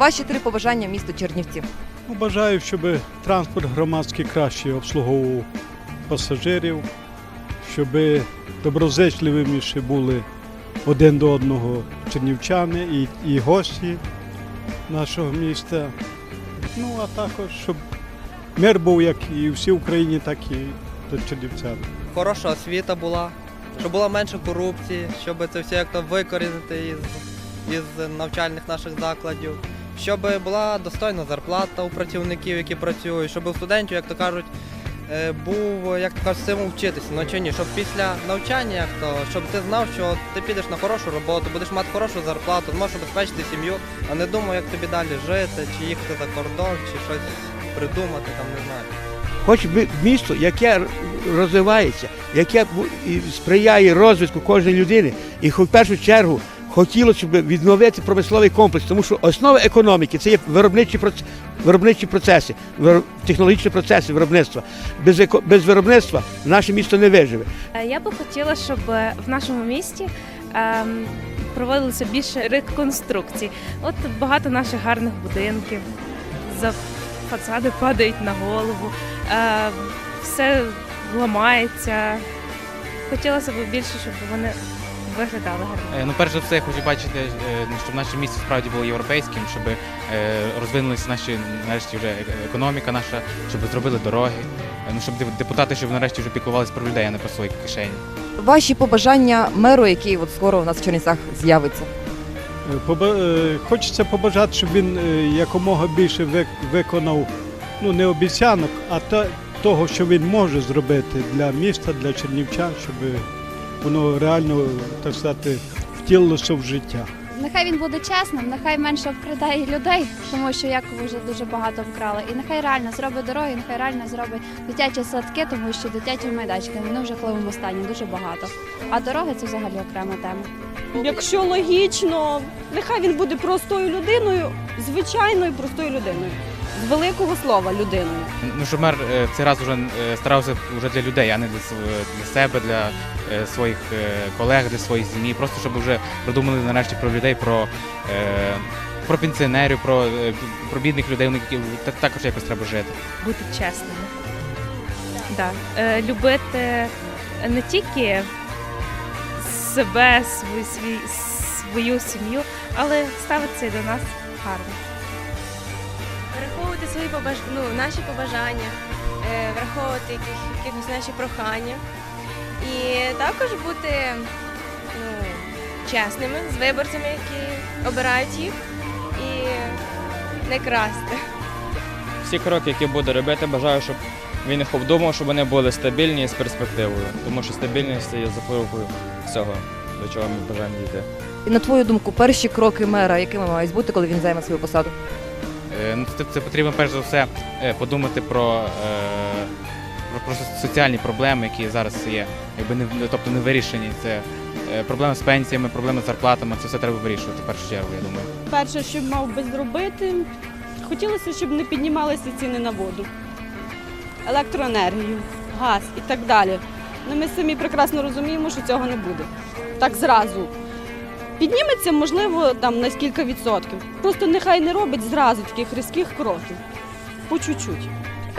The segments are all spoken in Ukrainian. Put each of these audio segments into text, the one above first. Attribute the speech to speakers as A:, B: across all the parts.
A: Ваші три побажання місту Чернівці.
B: Ну, Бажаю, щоб транспорт громадський краще обслуговував пасажирів, щоб доброзичливіші були один до одного чернівчани і, і гості нашого міста. Ну, а також, щоб мир був як і всій Україні, так і до чернівцян.
C: хороша освіта була, щоб було менше корупції, щоб це все як то викорінити із, із навчальних наших закладів, щоб була достойна зарплата у працівників, які працюють, щоб у студентів, як то кажуть, е, був як то кажуть, стимул вчитися, ну чи ні, щоб після навчання, як то, щоб ти знав, що ти підеш на хорошу роботу, будеш мати хорошу зарплату, зможеш обезпечити сім'ю, а не думав, як тобі далі жити, чи їхати за кордон, чи щось придумати, там не знаю.
D: Хоч місто, яке розвивається, яке сприяє розвитку кожної людини, і в першу чергу хотілося щоб відновити промисловий комплекс, тому що основа економіки це є виробничі проц- виробничі процеси, технологічні процеси виробництва. Без, еко- без виробництва наше місто не виживе.
E: Е, Я би хотіла, щоб е, в нашому місті ем, проводилося більше реконструкцій. От багато наших гарних будинків, за фасади падають на голову, е, все ламається. Хотілося б більше, щоб вони виглядали гарно.
F: Е, Ну, перш за все, я хочу бачити, е, щоб наше місто справді було європейським, щоб е, розвинулися наші нарешті вже економіка наша, щоб зробили дороги. Ну, щоб депутати, щоб нарешті вже піклувалися про людей, а не про свої кишені.
A: Ваші побажання меру, який от скоро у нас в Чернівцях з'явиться.
B: Поба- Хочеться побажати, щоб він якомога більше вик- виконав ну, не обіцянок, а та- того, що він може зробити для міста, для чернівчан, щоб воно реально, так сказати, втілилося в життя.
G: Нехай він буде чесним, нехай менше обкрадає людей, тому що Якову вже дуже багато вкрали. І нехай реально зробить дороги, нехай реально зробить дитячі садки, тому що дитячі майданчики вони в жахливому стані дуже багато. А дороги це взагалі окрема тема.
H: Якщо логічно, нехай він буде простою людиною, звичайною простою людиною. З великого слова людиною.
F: Ну, щоб мер е, цей раз вже е, старався вже для людей, а не для, для себе, для е, своїх е, колег, для своєї сім'ї. Просто щоб вже продумали нарешті про людей, про, е, про пенсіонерів, про, е, про бідних людей, у них які- також якось треба жити.
E: Бути чесними. Да. Е, любити не тільки себе, свою, свій, свою сім'ю, але ставитися до нас гарно.
I: враховувати свої побаж... ну, наші побажання, е, враховувати яких... якісь наші прохання. І також бути ну, чесними з виборцями, які обирають їх, і не красти.
J: всі кроки, які буде робити, бажаю, щоб він їх обдумав, щоб вони були стабільні і з перспективою. Тому що стабільність є запорукою всього, до чого ми бажаємо дійти.
A: І на твою думку, перші кроки мера, якими мають бути, коли він займе свою посаду?
F: Е, Ну, це, це потрібно перш за все е, подумати про, е, про, про соціальні проблеми, які зараз є, якби не тобто не вирішені. Це е, проблеми з пенсіями, проблеми з зарплатами. Це все треба вирішувати в першу чергу, я думаю.
H: Перше, що мав би зробити, хотілося, щоб не піднімалися ціни на воду, електроенергію, газ і так далі. Ну, ми самі прекрасно розуміємо, що цього не буде. Так зразу. Підніметься, можливо, там на скільки відсотків. Просто нехай не робить зразу таких різких кроків. По чуть-чуть.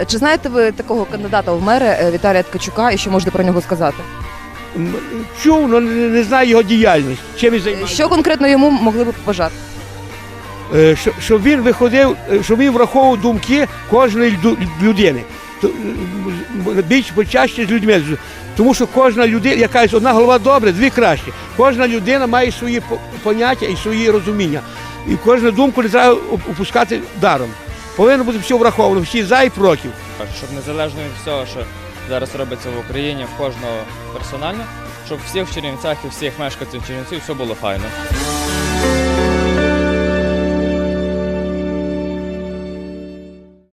A: Чи знаєте ви такого кандидата в мери е, Віталія Ткачука і що можете про нього сказати?
D: М, Чув, але не, не знаю його діяльності. Чим він займається.
A: Що конкретно йому могли б побажати?
D: Е, що- щоб він виходив, е, щоб він враховував думки кожної лю- людини. То, е, м, Більш почаще з людьми. З- Тому що кожна людина, яка одна голова добре, дві краще. Кожна людина має свої по- поняття і свої розуміння. І кожну думку не треба оп- опускати даром. Повинно бути все враховано, всі за і проти.
J: Щоб незалежно від всього, що зараз робиться в Україні, в кожного персонально, щоб всіх в Чернівцях і всіх мешканців Чернівців все було файно.